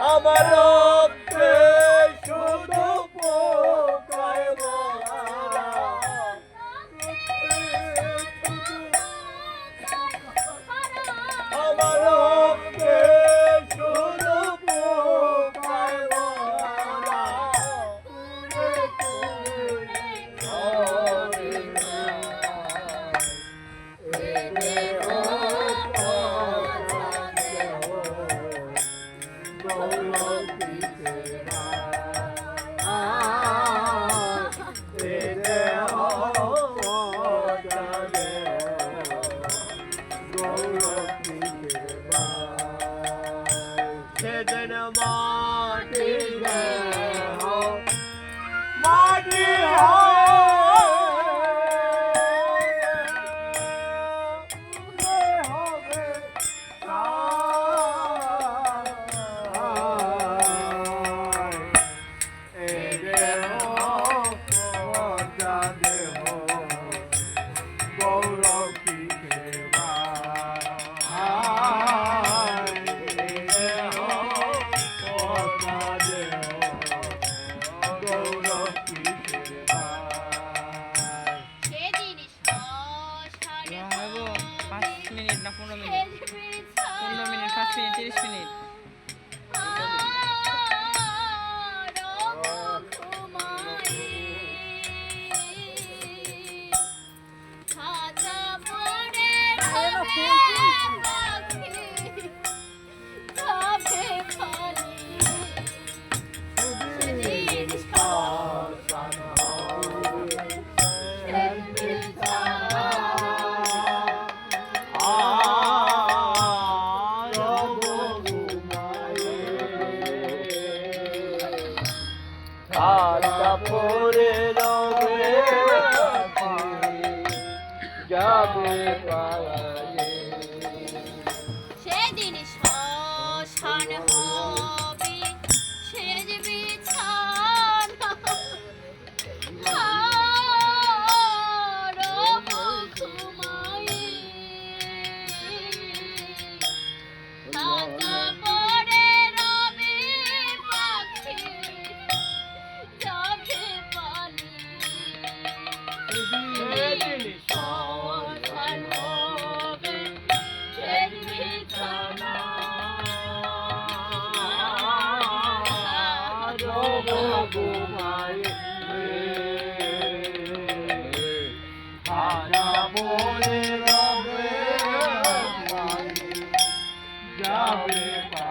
আমার Yeah. Minute পাঁচ minute তিরিশ মিনিট পরে Tchau, Pepa.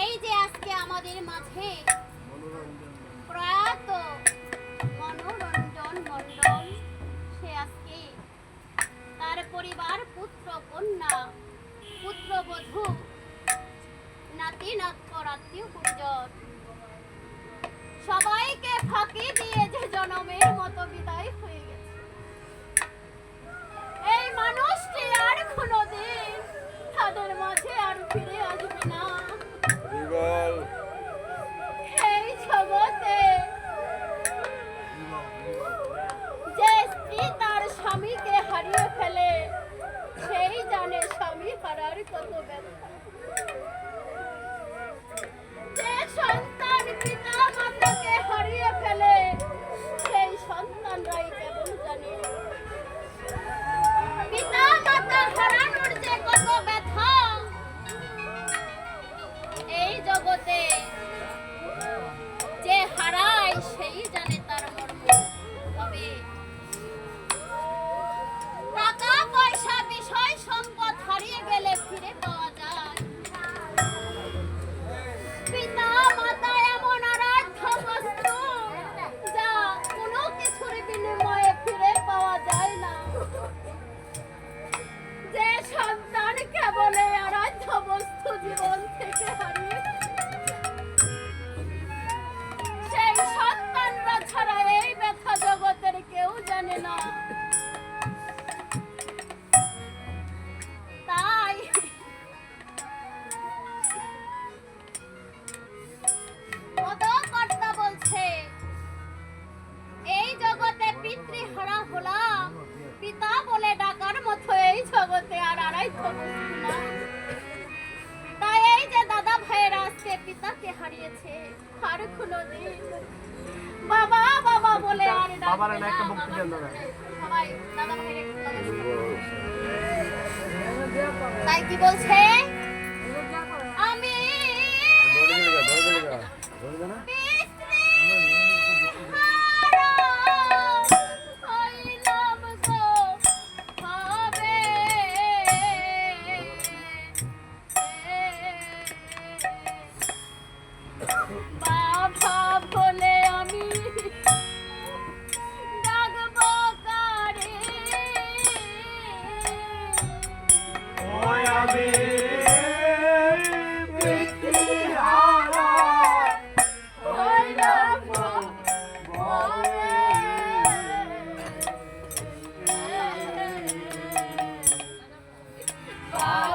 এই যে আজকে আমাদের মাঝে প্রয়াত মনোরঞ্জন সে আজকে তার পরিবার পুত্র কন্যা নাতি সবাইকে ফাঁকি দিয়ে যে জনমের মতো বিদায় হয়ে ফিরে আসবে যে স্ত্রী তার স্বামীকে হারিয়ে ফেলে সেই জানে স্বামী হারার কত ব্যথা তাই এই যে দাদা ভাইয়েরা আজকে পিতাকে হারিয়েছে আর কোনোদিন বাবা বাবা বলে আর বাবার না, একটা বক্তৃতা দেন। সবাই দাদা ভাইয়ের। তাই কি বলছে আমি বাবা বাবা